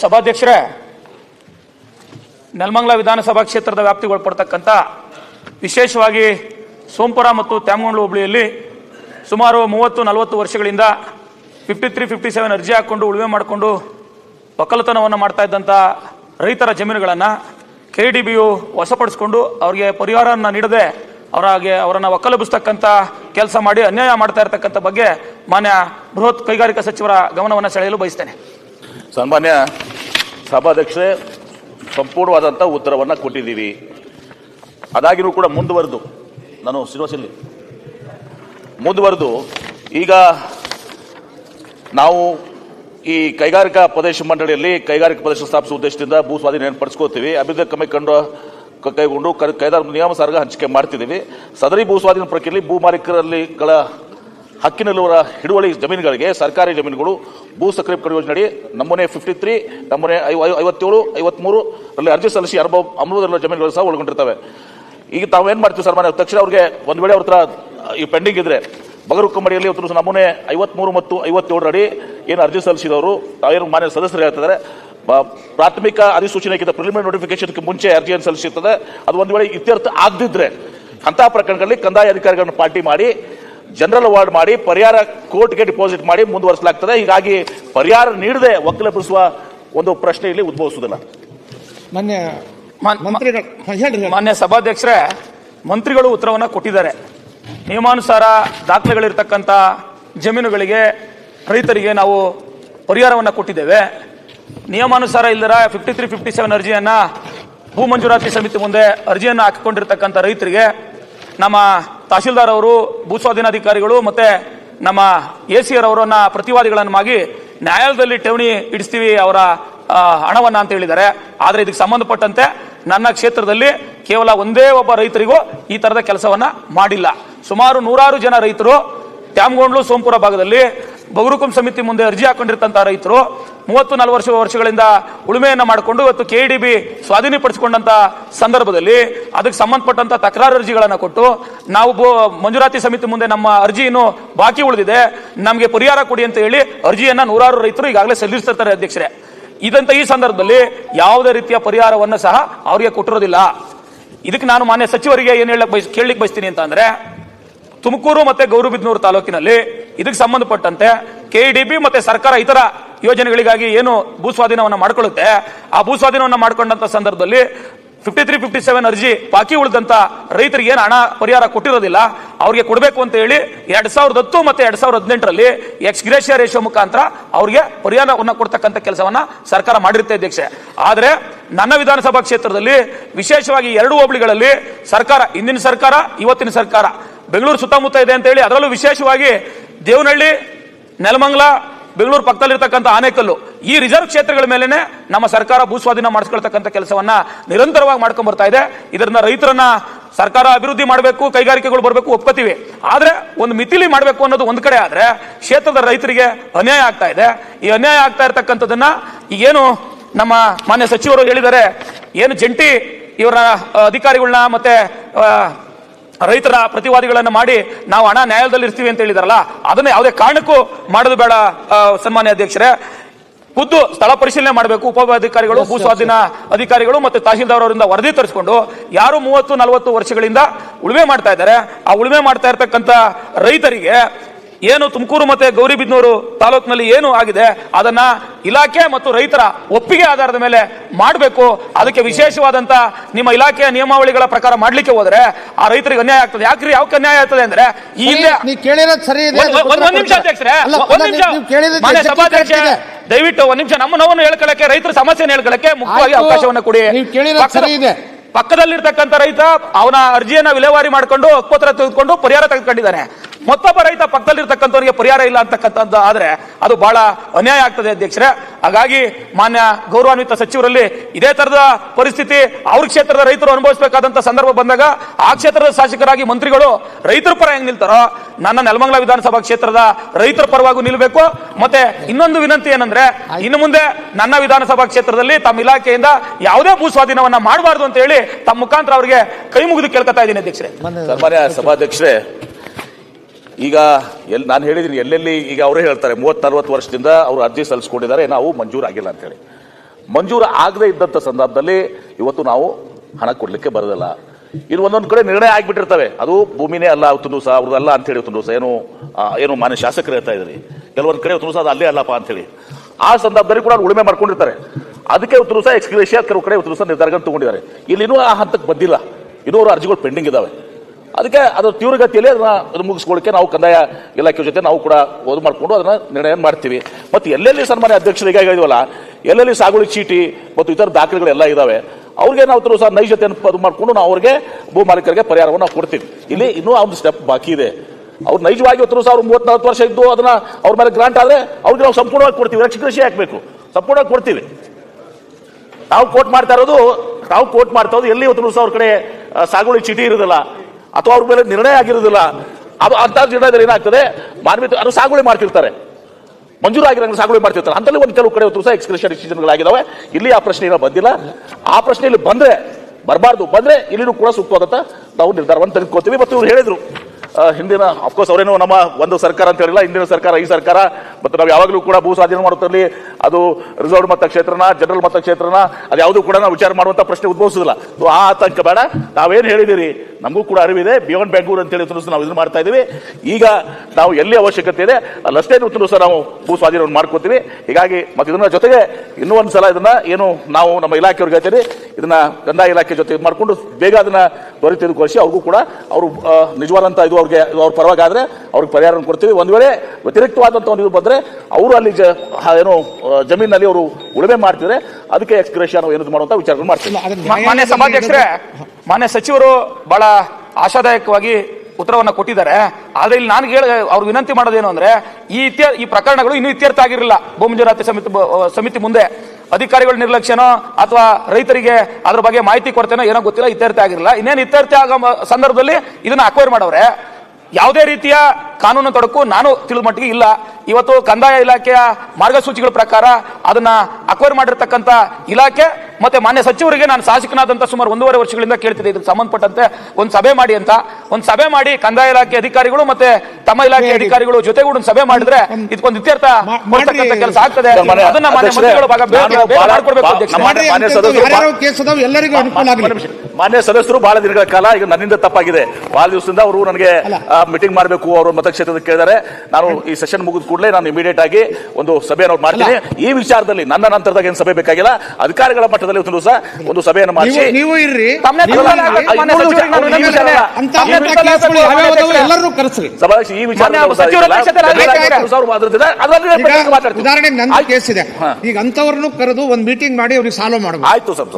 ಸಭಾಧ್ಯಕ್ಷರೇ, ನೆಲಮಂಗಲ ವಿಧಾನಸಭಾ ಕ್ಷೇತ್ರದ ವ್ಯಾಪ್ತಿಗೆ ಒಳಪಡ್ತಕ್ಕಂಥ ವಿಶೇಷವಾಗಿ ಸೋಂಪುರ ಮತ್ತು ತ್ಯಾಮಗೊಂಡ್ಲು ಹೋಬಳಿಯಲ್ಲಿ ಸುಮಾರು ಮೂವತ್ತು ನಲವತ್ತು ವರ್ಷಗಳಿಂದ ಫಿಫ್ಟಿ ತ್ರೀ ಫಿಫ್ಟಿ ಸೆವೆನ್ ಅರ್ಜಿ ಹಾಕ್ಕೊಂಡು, ಉಳುಮೆ ಮಾಡಿಕೊಂಡು ಒಕ್ಕಲತನವನ್ನು ಮಾಡ್ತಾ ಇದ್ದಂಥ ರೈತರ ಜಮೀನುಗಳನ್ನು ಕೆ ಡಿ ಬಿಯು ವಶಪಡಿಸ್ಕೊಂಡು ಅವರಿಗೆ ಪರಿಹಾರವನ್ನು ನೀಡದೆ ಅವರಾಗೆ ಅವರನ್ನು ಒಕ್ಕಲಬಿಸ್ತಕ್ಕಂಥ ಕೆಲಸ ಮಾಡಿ ಅನ್ಯಾಯ ಮಾಡ್ತಾ ಇರತಕ್ಕಂಥ ಬಗ್ಗೆ ಮಾನ್ಯ ಬೃಹತ್ ಕೈಗಾರಿಕಾ ಸಚಿವರ ಗಮನವನ್ನು ಸೆಳೆಯಲು ಬಯಸ್ತೇನೆ. ಸನ್ಮಾನ್ಯ ಸಭಾಧ್ಯಕ್ಷರೇ ಸಂಪೂರ್ಣವಾದಂಥ ಉತ್ತರವನ್ನು ಕೊಟ್ಟಿದ್ದೀವಿ. ಅದಾಗಿರೂ ಕೂಡ ಮುಂದುವರೆದು, ನಾನು ಶ್ರೀನಿವಾಸಲ್ಲಿ, ಮುಂದುವರೆದು, ಈಗ ನಾವು ಈ ಕೈಗಾರಿಕಾ ಪ್ರದೇಶ ಮಂಡಳಿಯಲ್ಲಿ ಕೈಗಾರಿಕಾ ಪ್ರದೇಶ ಸ್ಥಾಪಿಸುವ ಉದ್ದೇಶದಿಂದ ಭೂ ಸ್ವಾಧೀನ ಏರ್ಪಡಿಸ್ಕೋತೀವಿ ಅಭಿವೃದ್ಧಿ ಕಮ್ಮಿ ಕಂಡು ಕೈಗೊಂಡು ಕೈದಾರ ನಿಯಮ ಸಾರ್ಗ ಹಂಚಿಕೆ ಮಾಡ್ತಿದ್ದೀವಿ. ಸದರಿ ಭೂ ಸ್ವಾಧೀನ ಪ್ರಕ್ರಿಯೆಯಲ್ಲಿ ಭೂ ಮಾಲೀಕರಲ್ಲಿ ಗಳ ಹಕ್ಕಿನಲ್ಲಿರುವ ಹಿಡುವಳಿ ಜಮೀನುಗಳಿಗೆ ಸರ್ಕಾರಿ ಜಮೀನುಗಳು, ಭೂ ಸಕ್ರಿಯ ಯೋಜನೆಯಡಿ ನಮೂನೆ ಫಿಫ್ಟಿ ತ್ರೀ ನಮೂನೆ ಐವ- ಐವ- ಐವತ್ತೇಳು, ಐವತ್ಮೂರು ಅಲ್ಲಿ ಅರ್ಜಿ ಸಲ್ಲಿಸಿ ಅನುಭವ ಅಮೃತದಲ್ಲಿರುವ ಜಮೀನುಗಳು ಸಹ ಒಳಗೊಂಡಿರ್ತವೆ ಈಗ ತಾವೇನು ಮಾಡ್ತೀವಿ ಸರ್ ಮನೆ ತಕ್ಷಣ ಅವ್ರಿಗೆ ಒಂದು ವೇಳೆ ಅವ್ರ ಹತ್ರ ಈ ಪೆಂಡಿಂಗ್ ಇದ್ರೆ ಬಗರು ಕಮ್ಮಡಿಯಲ್ಲಿ ಇವತ್ತು ನಮೂನೆ ಐವತ್ಮೂರು ಮತ್ತು ಐವತ್ತೇಳರಡಿ ಏನು ಅರ್ಜಿ ಸಲ್ಲಿಸಿದವರು, ತಾವೇನು ಮಾನ್ಯ ಸದಸ್ಯರು ಹೇಳ್ತಿದ್ದಾರೆ ಪ್ರಾಥಮಿಕ ಪ್ರಾಥಮಿಕ ಅಧಿಸೂಚನೆಗಿಂತ ಪ್ರಿಲಿಮಿನರಿ ನೋಟಿಫಿಕೇಶನ್ಗೆ ಮುಂಚೆ ಅರ್ಜಿಯನ್ನು ಸಲ್ಲಿಸಿರ್ತದೆ. ಅದು ಒಂದು ವೇಳೆ ಇತ್ಯರ್ಥ ಆಗದಿದ್ರೆ, ಅಂತಹ ಪ್ರಕರಣಗಳಲ್ಲಿ ಕಂದಾಯ ಅಧಿಕಾರಿಗಳನ್ನು ಪಾರ್ಟಿ ಮಾಡಿ ಜನರಲ್ ಅವಾರ್ಡ್ ಮಾಡಿ ಪರಿಹಾರ ಕೋರ್ಟ್ಗೆ ಡಿಪಾಸಿಟ್ ಮಾಡಿ ಮುಂದುವರಿಸಲಾಗ್ತದೆ. ಹೀಗಾಗಿ ಪರಿಹಾರ ನೀಡದೆ ಒಕ್ಕಲೆಬ್ಬಿಸುವ ಒಂದು ಪ್ರಶ್ನೆ ಇಲ್ಲಿ ಉದ್ಭವಿಸುವುದಿಲ್ಲ. ಮಾನ್ಯ ಮಾನ್- ಮಂತ್ರಿಗಳು. ಮಾನ್ಯ ಸಭಾಧ್ಯಕ್ಷರೇ ಮಂತ್ರಿಗಳು ಉತ್ತರವನ್ನು ಕೊಟ್ಟಿದ್ದಾರೆ. ನಿಯಮಾನುಸಾರ ದಾಖಲೆಗಳಿರ್ತಕ್ಕಂಥ ಜಮೀನುಗಳಿಗೆ ರೈತರಿಗೆ ನಾವು ಪರಿಹಾರವನ್ನು ಕೊಟ್ಟಿದ್ದೇವೆ. ನಿಯಮಾನುಸಾರ ಇಲ್ಲದ ಫಿಫ್ಟಿ ತ್ರೀ ಫಿಫ್ಟಿ ಸೆವೆನ್ ಅರ್ಜಿಯನ್ನ ಭೂ ಮಂಜೂರಾತಿ ಸಮಿತಿ ಮುಂದೆ ಅರ್ಜಿಯನ್ನು ಹಾಕಿಕೊಂಡಿರ್ತಕ್ಕಂಥ ರೈತರಿಗೆ ನಮ್ಮ ತಹಶೀಲ್ದಾರ್ ಅವರು ಭೂ ಸ್ವಾಧೀನಾಧಿಕಾರಿಗಳು ಮತ್ತೆ ನಮ್ಮ ಎ ಸಿ ಅವರನ್ನ ಪ್ರತಿವಾದಿಗಳನ್ನಾಗಿ ನ್ಯಾಯಾಲಯದಲ್ಲಿ ಠೇವಣಿ ಇಡಿಸ್ತೀವಿ ಅವರ ಹಣವನ್ನ ಅಂತ ಹೇಳಿದ್ದಾರೆ. ಆದರೆ ಇದಕ್ಕೆ ಸಂಬಂಧಪಟ್ಟಂತೆ ನನ್ನ ಕ್ಷೇತ್ರದಲ್ಲಿ ಕೇವಲ ಒಂದೇ ಒಬ್ಬ ರೈತರಿಗೂ ಈ ತರದ ಕೆಲಸವನ್ನ ಮಾಡಿಲ್ಲ. ಸುಮಾರು ನೂರಾರು ಜನ ರೈತರು ಟ್ಯಾಮ್ಗೊಂಡ್ಲು ಸೋಂಪುರ ಭಾಗದಲ್ಲಿ ಬಗುರುಕುಂ ಸಮಿತಿ ಮುಂದೆ ಅರ್ಜಿ ಹಾಕೊಂಡಿರ್ತಂತ ರೈತರು ಮೂವತ್ತು ವರ್ಷ ವರ್ಷಗಳಿಂದ ಉಳುಮೆಯನ್ನು ಮಾಡಿಕೊಂಡು ಇವತ್ತು ಕೆ ಡಿ ಬಿ ಸ್ವಾಧೀನಪಡಿಸಿಕೊಂಡಂತ ಸಂದರ್ಭದಲ್ಲಿ ಅದಕ್ಕೆ ಸಂಬಂಧಪಟ್ಟಂತ ತಕರಾರು ಅರ್ಜಿಗಳನ್ನು ಕೊಟ್ಟು ನಾವು ಮಂಜೂರಾತಿ ಸಮಿತಿ ಮುಂದೆ ನಮ್ಮ ಅರ್ಜಿ ಇನ್ನು ಬಾಕಿ ಉಳಿದಿದೆ. ನಮಗೆ ಪರಿಹಾರ ಕೊಡಿ ಅಂತ ಹೇಳಿ ಅರ್ಜಿಯನ್ನ ನೂರಾರು ರೈತರು ಈಗಾಗಲೇ ಸಲ್ಲಿಸ್ತಿರ್ತಾರೆ ಅಧ್ಯಕ್ಷರೇ. ಇದಂತ ಈ ಸಂದರ್ಭದಲ್ಲಿ ಯಾವುದೇ ರೀತಿಯ ಪರಿಹಾರವನ್ನ ಸಹ ಅವರಿಗೆ ಕೊಟ್ಟಿರೋದಿಲ್ಲ. ಇದಕ್ಕೆ ನಾನು ಮಾನ್ಯ ಸಚಿವರಿಗೆ ಏನು ಹೇಳಕ್ ಬಯಸ್ ಕೇಳಲಿಕ್ಕೆ ಬಯಸ್ತೀನಿ ಅಂತ ಅಂದ್ರೆ ತುಮಕೂರು ಮತ್ತೆ ಗೌರಿಬಿದನೂರು ತಾಲೂಕಿನಲ್ಲಿ ಇದಕ್ಕೆ ಸಂಬಂಧಪಟ್ಟಂತೆ ಕೆಡಿಬಿ ಮತ್ತೆ ಸರ್ಕಾರ ಇತರ ಯೋಜನೆಗಳಿಗಾಗಿ ಏನು ಭೂ ಸ್ವಾಧೀನವನ್ನ ಮಾಡ್ಕೊಳ್ಳುತ್ತೆ? ಆ ಭೂ ಸ್ವಾಧೀನವನ್ನ ಮಾಡ್ಕೊಂಡಂತ ಸಂದರ್ಭದಲ್ಲಿ ಫಿಫ್ಟಿ ತ್ರೀ ಫಿಫ್ಟಿ ಸೆವೆನ್ ಅರ್ಜಿ ಬಾಕಿ ಉಳಿದಂತ ರೈತರಿಗೆ ಏನು ಹಣ, ಪರಿಹಾರ ಕೊಟ್ಟಿರೋದಿಲ್ಲ. ಅವ್ರಿಗೆ ಕೊಡಬೇಕು ಅಂತ ಹೇಳಿ ಎರಡ್ ಸಾವಿರದ ಹತ್ತು ಮತ್ತೆ ಎರಡ್ ಸಾವಿರದ ಹದಿನೆಂಟರಲ್ಲಿ ಎಕ್ಸ್ ಗ್ರೇಷಿಯಾ ರೇಷೋ ಮುಖಾಂತರ ಅವ್ರಿಗೆ ಪರಿಹಾರವನ್ನು ಕೊಡ್ತಕ್ಕಂಥ ಕೆಲಸವನ್ನ ಸರ್ಕಾರ ಮಾಡಿರುತ್ತೆ ಅಧ್ಯಕ್ಷೆ. ಆದರೆ ನನ್ನ ವಿಧಾನಸಭಾ ಕ್ಷೇತ್ರದಲ್ಲಿ ವಿಶೇಷವಾಗಿ ಎರಡು ಹೋಬಳಿಗಳಲ್ಲಿ ಸರ್ಕಾರ, ಹಿಂದಿನ ಸರ್ಕಾರ, ಇವತ್ತಿನ ಸರ್ಕಾರ. ಬೆಂಗಳೂರು ಸುತ್ತಮುತ್ತ ಇದೆ ಅಂತ ಹೇಳಿ ಅದರಲ್ಲೂ ವಿಶೇಷವಾಗಿ ದೇವನಹಳ್ಳಿ, ನೆಲಮಂಗಲ, ಬೆಂಗಳೂರು ಪಕ್ಕದಲ್ಲಿರ್ತಕ್ಕಂಥ ಆನೇಕಲ್ಲು, ಈ ರಿಸರ್ವ್ ಕ್ಷೇತ್ರಗಳ ಮೇಲೆನೆ ನಮ್ಮ ಸರ್ಕಾರ ಭೂಸ್ವಾಧೀನ ಮಾಡಿಸ್ಕೊಳ್ತಕ್ಕಂಥ ಕೆಲಸವನ್ನ ನಿರಂತರವಾಗಿ ಮಾಡ್ಕೊಂಡ್ ಬರ್ತಾ ಇದೆ. ಇದರಿಂದ ರೈತರನ್ನ ಸರ್ಕಾರ ಅಭಿವೃದ್ಧಿ ಮಾಡಬೇಕು, ಕೈಗಾರಿಕೆಗಳು ಬರಬೇಕು, ಒಪ್ಕೋತೀವಿ. ಆದ್ರೆ ಒಂದು ಮಿತಿಲಿ ಮಾಡಬೇಕು ಅನ್ನೋದು ಒಂದು ಕಡೆ ಆದ್ರೆ ಕ್ಷೇತ್ರದ ರೈತರಿಗೆ ಅನ್ಯಾಯ ಆಗ್ತಾ ಇದೆ. ಈ ಅನ್ಯಾಯ ಆಗ್ತಾ ಇರತಕ್ಕಂಥದ್ದನ್ನ ಈಗೇನು ನಮ್ಮ ಮಾನ್ಯ ಸಚಿವರು ಹೇಳಿದ್ದಾರೆ. ಏನು ಜಂಟಿ ಇವರ ಅಧಿಕಾರಿಗಳನ್ನ ಮತ್ತೆ ರೈತರ ಪ್ರತಿವಾದಿಗಳನ್ನು ಮಾಡಿ ನಾವು ಹಣ ನ್ಯಾಯಾಲಯದಲ್ಲಿ ಇರ್ತೀವಿ ಅಂತ ಹೇಳಿದಾರಲ್ಲ ಅದನ್ನ ಯಾವುದೇ ಕಾರಣಕ್ಕೂ ಮಾಡೋದು ಬೇಡ ಸನ್ಮಾನ್ಯ ಅಧ್ಯಕ್ಷರೇ. ಖುದ್ದು ಸ್ಥಳ ಪರಿಶೀಲನೆ ಮಾಡಬೇಕು ಉಪಾಧಿಕಾರಿಗಳು ಭೂ ಸ್ವಾಧೀನ ಅಧಿಕಾರಿಗಳು ಮತ್ತು ತಹಶೀಲ್ದಾರ್ ಅವರಿಂದ ವರದಿ ತರಿಸಿಕೊಂಡು ಯಾರು ಮೂವತ್ತು ನಲವತ್ತು ವರ್ಷಗಳಿಂದ ಉಳುಮೆ ಮಾಡ್ತಾ ಇದ್ದಾರೆ ಆ ಉಳುಮೆ ಮಾಡ್ತಾ ಇರ್ತಕ್ಕಂಥ ರೈತರಿಗೆ ಏನು ತುಮಕೂರು ಮತ್ತೆ ಗೌರಿಬಿದನೂರು ತಾಲೂಕಿನಲ್ಲಿ ಏನು ಆಗಿದೆ ಅದನ್ನ ಇಲಾಖೆ ಮತ್ತು ರೈತರ ಒಪ್ಪಿಗೆ ಆಧಾರದ ಮೇಲೆ ಮಾಡಬೇಕು. ಅದಕ್ಕೆ ವಿಶೇಷವಾದಂತ ನಿಮ್ಮ ಇಲಾಖೆಯ ನಿಯಮಾವಳಿಗಳ ಪ್ರಕಾರ ಮಾಡ್ಲಿಕ್ಕೆ ಹೋದ್ರೆ ಆ ರೈತರಿಗೆ ಅನ್ಯಾಯ ಆಗ್ತದೆ. ಯಾಕ್ರಿ? ಯಾವ ಅನ್ಯಾಯ ಆಗ್ತದೆ ಅಂದ್ರೆ ಈ ಹಿಂದೆ ಸರಿ ಒಂದ್- ನಿಮಿಷ ಅಧ್ಯಕ್ಷರೇ ಒಂದ್ ನಿಮಿಷ. ಸಭಾಧ್ಯಕ್ಷ ದಯವಿಟ್ಟು ಒಂದ್ ನಿಮಿಷ ನಮ್ಮ ನೋವನ್ನು ಹೇಳ್ಕೊಳಕ್ಕೆ ರೈತರ ಸಮಸ್ಯೆನ ಹೇಳ್ಕೊಳಕ್ಕೆ ಮುಖ್ಯವಾಗಿ ಅವಕಾಶವನ್ನು ಕೊಡಿ. ಸರಿ ಇದೆ. ಪಕ್ಕದಲ್ಲಿರ್ತಕ್ಕಂಥ ರೈತ ಅವನ ಅರ್ಜಿಯನ್ನ ವಿಲೇವಾರಿ ಮಾಡ್ಕೊಂಡು ಹಕ್ಕುಪತ್ರ ತೆಗೆದುಕೊಂಡು ಪರಿಹಾರ ತೆಗೆದುಕೊಂಡಿದ್ದಾನೆ. ಮತ್ತೊಬ್ಬ ರೈತ ಪಕ್ಕದಲ್ಲಿರ್ತಕ್ಕಂಥವರಿಗೆ ಪರಿಹಾರ ಇಲ್ಲ ಅಂತಕ್ಕಂಥದ್ದು ಆದ್ರೆ ಅದು ಬಹಳ ಅನ್ಯಾಯ ಆಗ್ತದೆ ಅಧ್ಯಕ್ಷರೇ. ಹಾಗಾಗಿ ಮಾನ್ಯ ಗೌರವಾನ್ವಿತ ಸಚಿವರಲ್ಲಿ ಇದೇ ತರದ ಪರಿಸ್ಥಿತಿ ಅವ್ರ ಕ್ಷೇತ್ರದ ರೈತರು ಅನುಭವಿಸಬೇಕಾದಂತ ಸಂದರ್ಭ ಬಂದಾಗ ಆ ಕ್ಷೇತ್ರದ ಶಾಸಕರಾಗಿ ಮಂತ್ರಿಗಳು ರೈತರ ಪರ ಹೆಂಗ್ ನಿಲ್ತಾರೋ, ನನ್ನ ನೆಲಮಂಗಲ ವಿಧಾನಸಭಾ ಕ್ಷೇತ್ರದ ರೈತರ ಪರವಾಗೂ ನಿಲ್ಬೇಕು. ಮತ್ತೆ ಇನ್ನೊಂದು ವಿನಂತಿ ಏನಂದ್ರೆ, ಇನ್ನು ಮುಂದೆ ನನ್ನ ವಿಧಾನಸಭಾ ಕ್ಷೇತ್ರದಲ್ಲಿ ತಮ್ಮ ಇಲಾಖೆಯಿಂದ ಯಾವುದೇ ಭೂ ಸ್ವಾಧೀನವನ್ನ ಮಾಡಬಾರ್ದು ಅಂತ ಹೇಳಿ ತಮ್ಮ ಮುಖಾಂತರ ಅವರಿಗೆ ಕೈ ಮುಗಿದು ಕೇಳ್ಕೊತಾ ಇದ್ದೀನಿ ಅಧ್ಯಕ್ಷರೇ. ಸಭಾಧ್ಯಕ್ಷರೇ ಈಗ ಎಲ್ಲಿ ನಾನು ಹೇಳಿದ್ದೀನಿ ಎಲ್ಲೆಲ್ಲಿ ಈಗ ಅವರೇ ಹೇಳ್ತಾರೆ, ಮೂವತ್ತು ನಲ್ವತ್ತು ವರ್ಷದಿಂದ ಅವರು ಅರ್ಜಿ ಸಲ್ಲಿಸ್ಕೊಂಡಿದ್ದಾರೆ, ನಾವು ಮಂಜೂರಾಗಿಲ್ಲ ಅಂತೇಳಿ ಮಂಜೂರು ಆಗದೇ ಇದ್ದಂಥ ಸಂದರ್ಭದಲ್ಲಿ ಇವತ್ತು ನಾವು ಹಣ ಕೊಡಲಿಕ್ಕೆ ಬರೋದಿಲ್ಲ. ಇನ್ನು ಒಂದೊಂದು ಕಡೆ ನಿರ್ಣಯ ಆಗಿಬಿಟ್ಟಿರ್ತವೆ. ಅದು ಭೂಮಿನೇ ಅಲ್ಲ ಅವತ್ತು ದಿವಸ ಅವ್ರದ್ದಲ್ಲ ಅಂತ ಹೇಳಿ ಅವತ್ತು ಸಹ, ಏನು ಏನು ಮಾನ್ಯ ಶಾಸಕರು ಹೇಳ್ತಾ ಇದ್ರಿ. ಕೆಲವೊಂದು ಕಡೆ ಅವತ್ತು ಅದು ಅಲ್ಲೇ ಅಲ್ಲಪ್ಪ ಅಂತೇಳಿ ಆ ಸಂದರ್ಭದಲ್ಲಿ ಕೂಡ ಉಳುಮೆ ಮಾಡ್ಕೊಂಡಿರ್ತಾರೆ. ಅದಕ್ಕೆ ಇವತ್ತು ದಿವಸ ಎಕ್ಸ್ಕ್ರೇಷಿಯಾ ಕೆಲವು ಕಡೆ ಇವತ್ತು ದಿವಸ ನಿರ್ಧಾರಗಳನ್ನು ತಗೊಂಡಿದ್ದಾರೆ. ಇಲ್ಲಿ ಇನ್ನೂ ಆ ಹಂತಕ್ಕೆ ಬಂದಿಲ್ಲ. ಇನ್ನೂ ಅವರು ಅರ್ಜಿಗಳು ಪೆಂಡಿಂಗ್ ಇದಾವೆ. ಅದಕ್ಕೆ ಅದು ತೀವ್ರಗತಿಯಲ್ಲಿ ಅದನ್ನ ಅದು ಮುಗಿಸ್ಕೊಳ್ಳಿಕ್ಕೆ ನಾವು ಕಂದಾಯ ಇಲಾಖೆ ಜೊತೆ ನಾವು ಕೂಡ ಓದು ಮಾಡಿಕೊಂಡು ಅದನ್ನ ನಿರ್ಣಯ ಮಾಡ್ತೀವಿ. ಮತ್ತು ಎಲ್ಲೆಲ್ಲಿ ಸನ್ಮಾನ್ಯ ಅಧ್ಯಕ್ಷರು ಈಗ ಹೇಳಿದ್ವಲ್ಲ ಎಲ್ಲೆಲ್ಲಿ ಸಾಗುವಳಿ ಚೀಟಿ ಮತ್ತು ಇತರ ದಾಖಲೆಗಳೆಲ್ಲ ಇದ್ದಾವೆ ಅವ್ರಿಗೆ ನಾವು ಸಹ ನೈಜತೆಯನ್ನು ಅದು ಮಾಡಿಕೊಂಡು ನಾವು ಅವ್ರಿಗೆ ಭೂ ಮಾಲೀಕರಿಗೆ ಪರಿಹಾರವನ್ನು ನಾವು ಕೊಡ್ತೀವಿ. ಇಲ್ಲಿ ಇನ್ನೂ ಒಂದು ಸ್ಟೆಪ್ ಬಾಕಿ ಇದೆ. ಅವ್ರು ನೈಜವಾಗಿ ಇವತ್ತು ಸಾವಿರ ಮೂವತ್ನಾಲ್ಕು ವರ್ಷ ಇದ್ದು ಅದನ್ನ ಅವ್ರ ಮೇಲೆ ಗ್ರಾಂಟ್ ಆದ್ರೆ ಅವ್ರಿಗೆ ನಾವು ಸಂಪೂರ್ಣವಾಗಿ ಕೊಡ್ತೀವಿ. ರಕ್ಷ ಕೃಷಿ ಹಾಕಬೇಕು ಸಂಪೂರ್ಣವಾಗಿ ಕೊಡ್ತೀವಿ. ನಾವು ಕೋಟ್ ಮಾಡ್ತಾ ಇರೋದು, ನಾವು ಕೋಟ್ ಮಾಡ್ತಾ ಇರೋದು ಎಲ್ಲಿ ಒತ್ತರು ಸಾವಿರ ಕಡೆ ಸಾಗುವಳಿ ಚೀಟಿ ಇರೋದಿಲ್ಲ ಅಥವಾ ಅವ್ರ ಮೇಲೆ ನಿರ್ಣಯ ಆಗಿರೋದಿಲ್ಲ ಅದು ಅಂತ ನಿರ್ಣಯದಲ್ಲಿ ಏನಾಗ್ತದೆ? ಮಾನವೀಯ ಅದು ಸಾಗುವಳಿ ಮಾಡ್ತಿರ್ತಾರೆ. ಮಂಜೂರಾಗಿರಂಗ ಸಾಗುವಳಿ ಮಾಡ್ತಿರ್ತಾರೆ. ಅಂತಲ್ಲಿ ಒಂದು ಕೆಲವು ಕಡೆ ಹೊತ್ತು ಸಹ ಎಕ್ಸ್ಕ್ರೇಷನ್ ಡಿಸಿಷನ್ಗಳಾಗಿದ್ದಾವೆ ಇಲ್ಲಿ ಆ ಪ್ರಶ್ನೆ ಏನೋ ಬಂದಿಲ್ಲ. ಆ ಪ್ರಶ್ನೆ ಇಲ್ಲಿ ಬಂದ್ರೆ, ಬರಬಾರ್ದು. ಬಂದ್ರೆ ಇಲ್ಲಿನೂ ಕೂಡ ಸೂಕ್ತವಾದಂತ ನಾವು ನಿರ್ಧಾರವನ್ನು ತೆಗೆದುಕೊಳ್ತೀವಿ. ಮತ್ತು ಇವ್ರು ಹೇಳಿದ್ರು ಹಿಂದಿನ ಅಫ್ಕೋರ್ಸ್ ಅವರೇನು ನಮ್ಮ ಒಂದು ಸರ್ಕಾರ ಅಂತ ಹೇಳಿಲ್ಲ. ಹಿಂದಿನ ಸರ್ಕಾರ, ಈ ಸರ್ಕಾರ ಮತ್ತು ನಾವು ಯಾವಾಗಲೂ ಕೂಡ ಭೂ ಸ್ವಾಧೀನ ಮಾಡುತ್ತಲ್ಲಿ ಅದು ರಿಸರ್ವ್ ಮತ ಕ್ಷೇತ್ರನ ಜನರಲ್ ಮತ ಕ್ಷೇತ್ರನ, ಅದು ಯಾವುದೂ ಕೂಡ ನಾವು ವಿಚಾರ ಮಾಡುವಂತ ಪ್ರಶ್ನೆ ಉದ್ಭವಿಸೋದಿಲ್ಲ. ಆ ಆತಂಕ ಬೇಡ. ನಾವೇನು ಹೇಳಿದಿರಿ? ನಮಗೂ ಕೂಡ ಅರಿವಿದೆ. ಬಿಯಾಂಡ್ ಬೆಂಗಳೂರು ಅಂತ ಹೇಳಿ ತಿಳಿಸಿ ನಾವು ಇದನ್ನು ಮಾಡ್ತಾ ಇದ್ದೀವಿ. ಈಗ ನಾವು ಎಲ್ಲಿ ಅವಶ್ಯಕತೆ ಇದೆ ಅಲ್ಲಷ್ಟೇ ಸಹ ನಾವು ಭೂ ಸ್ವಾಧೀನವನ್ನು ಮಾಡ್ಕೋತೀವಿ. ಹೀಗಾಗಿ ಮತ್ತು ಇದನ್ನ ಜೊತೆಗೆ ಇನ್ನೂ ಒಂದು ಸಲ ಇದನ್ನ ಏನು ನಾವು ನಮ್ಮ ಇಲಾಖೆಯವ್ರಿಗೆ ಹೇಳ್ತೀವಿ ಇದನ್ನ ಕಂದಾಯ ಇಲಾಖೆ ಜೊತೆ ಇದು ಮಾಡಿಕೊಂಡು ಬೇಗ ಅದನ್ನ ತ್ವರಿತ ತೆಗೆದುಕೊಳಿಸಿ ಅವ್ರಿಗೂ ಕೂಡ ಅವರು ನಿಜವಾದಂಥ ಇದು ಅವ್ರಿಗೆ ಅವ್ರ ಪರವಾಗಿ ಆದರೆ ಅವ್ರಿಗೆ ಪರಿಹಾರ ಕೊಡ್ತೀವಿ. ಒಂದು ವೇಳೆ ವ್ಯತಿರಿಕ್ತವಾದಂಥ ಒಂದು ಇದು ಬಂದ್ರೆ ಅವರು ಅಲ್ಲಿ ಜ ಏನು ಜಮೀನಲ್ಲಿ ಅವರು ಉಳುಮೆ ಮಾಡ್ತಿದ್ರೆ ಅದಕ್ಕೆ ಎಕ್ಸ್ಕ್ರೇಷನ್ ಏನು ಮಾಡುವಂತ ವಿಚಾರಗಳು ಮಾಡ್ತೀವಿ ಮಾನ್ಯ ಸಭಾಧ್ಯಕ್ಷರೇ ಮಾನ್ಯ ಸಚಿವರು ಬಹಳ ಆಶಾದಾಯಕವಾಗಿ ಉತ್ತರವನ್ನ ಕೊಟ್ಟಿದ್ದಾರೆ. ಆದ್ರೆ ಇಲ್ಲಿ ನಾನು ಹೇಳ ಅವ್ರು ವಿನಂತಿ ಮಾಡೋದೇನು ಅಂದ್ರೆ ಈ ಇತ್ಯ ಈ ಪ್ರಕರಣಗಳು ಇನ್ನೂ ಇತ್ಯರ್ಥ ಆಗಿರಲಿಲ್ಲ. ಭೂ ಮಂಜೂರಾತಿ ಸಮಿತಿ ಸಮಿತಿ ಮುಂದೆ. ಅಧಿಕಾರಿಗಳ ನಿರ್ಲಕ್ಷ್ಯನೋ ಅಥವಾ ರೈತರಿಗೆ ಅದ್ರ ಬಗ್ಗೆ ಮಾಹಿತಿ ಕೊಡ್ತೇನೋ ಏನೋ ಗೊತ್ತಿಲ್ಲ ಇತ್ಯರ್ಥ ಆಗಿರಲಿಲ್ಲ. ಇನ್ನೇನು ಇತ್ಯರ್ಥ ಆಗೋ ಸಂದರ್ಭದಲ್ಲಿ ಇದನ್ನ ಅಕ್ವೈರ್ ಮಾಡವ್ರೆ ಯಾವುದೇ ರೀತಿಯ ಕಾನೂನು ತೊಡಕು ನಾನು ತಿಳಿದ ಮಟ್ಟಿಗೆ ಇಲ್ಲ. ಇವತ್ತು ಕಂದಾಯ ಇಲಾಖೆಯ ಮಾರ್ಗಸೂಚಿಗಳ ಪ್ರಕಾರ ಅದನ್ನ ಅಕ್ವೈರ್ ಮಾಡಿರ್ತಕ್ಕಂಥ ಇಲಾಖೆ ಮತ್ತೆ ಮಾನ್ಯ ಸಚಿವರಿಗೆ ನಾನು ಶಾಸಕನಾದಂತ ಸುಮಾರು ಒಂದೂವರೆ ವರ್ಷಗಳಿಂದ ಕೇಳ್ತಿದ್ದೆ. ಇದಕ್ಕೆ ಸಂಬಂಧಪಟ್ಟಂತೆ ಒಂದು ಸಭೆ ಮಾಡಿ ಅಂತ. ಒಂದು ಸಭೆ ಮಾಡಿ ಕಂದಾಯ ಇಲಾಖೆ ಅಧಿಕಾರಿಗಳು ಮತ್ತೆ ತಮ್ಮ ಇಲಾಖೆ ಅಧಿಕಾರಿಗಳು ಜೊತೆಗೂಡಿ ಒಂದು ಸಭೆ ಮಾಡಿದ್ರೆ ಇದಕ್ಕೊಂದು ಇತ್ಯರ್ಥ ಮಾಡ್ತಕ್ಕಂಥ ಕೊಡ್ತಕ್ಕಂಥ ಕೆಲಸ ಆಗ್ತದೆ. ಅದನ್ನ ಮಾನ್ಯ ಮಂತ್ರಿಗಳು ಭಾಗ ಬಹಳ- ಮಾಡ್ಕೊಡ್ಬೇಕು ಅಧ್ಯಕ್ಷ ಮಾನ್ಯ ಸದಸ್ಯರು ಬಹಳ ದಿನಗಳ ಕಾಲ ಈಗ ನನ್ನಿಂದ ತಪ್ಪಾಗಿದೆ. ಬಹಳ ದಿವಸದಿಂದ ಅವರು ನನಗೆ. ಮೀಟಿಂಗ್ ಮಾಡಬೇಕು ಅವರು ಮತಕ್ಷೇತ್ರದ ಕೇಳಿದ್ದಾರೆ. ನಾನು ಈ ಸೆಷನ್ ಮುಗಿದ ಕೂಡಲೇ ನಾನು ಇಮಿಡಿಯೇಟ್ ಆಗಿ ಒಂದು ಸಭೆಯನ್ನು ಮಾಡ್ತೀನಿ. ಈ ವಿಚಾರದಲ್ಲಿ ನನ್ನ ನಂತರದಾಗ ಏನು ಸಭೆ ಬೇಕಾಗಿಲ್ಲ. ಅಧಿಕಾರಿಗಳ ಮಟ್ಟದಲ್ಲಿ ಒಂದು ದಿವಸ ಒಂದು ಸಭೆಯನ್ನು ಮಾಡಿಸಿ. ನೀವು ಇರ್ರಿ. ಈ ವಿಚಾರ ಸಭಾಧ್ಯಕ್ಷ ಈ ಉದಾಹರಣೆಗೆ ನನ್ನ ಆಯ್ತು. ಕೇಸ್ ಇದೆ. ಈಗ ಅಂತವ್ರನ್ನು ಕರೆದು ಒಂದು ಮೀಟಿಂಗ್ ಮಾಡಿ ಅವ್ರಿಗೆ ಸಾಲ್ವ್ ಮಾಡಬೇಕು ಆಯ್ತು ಸರ್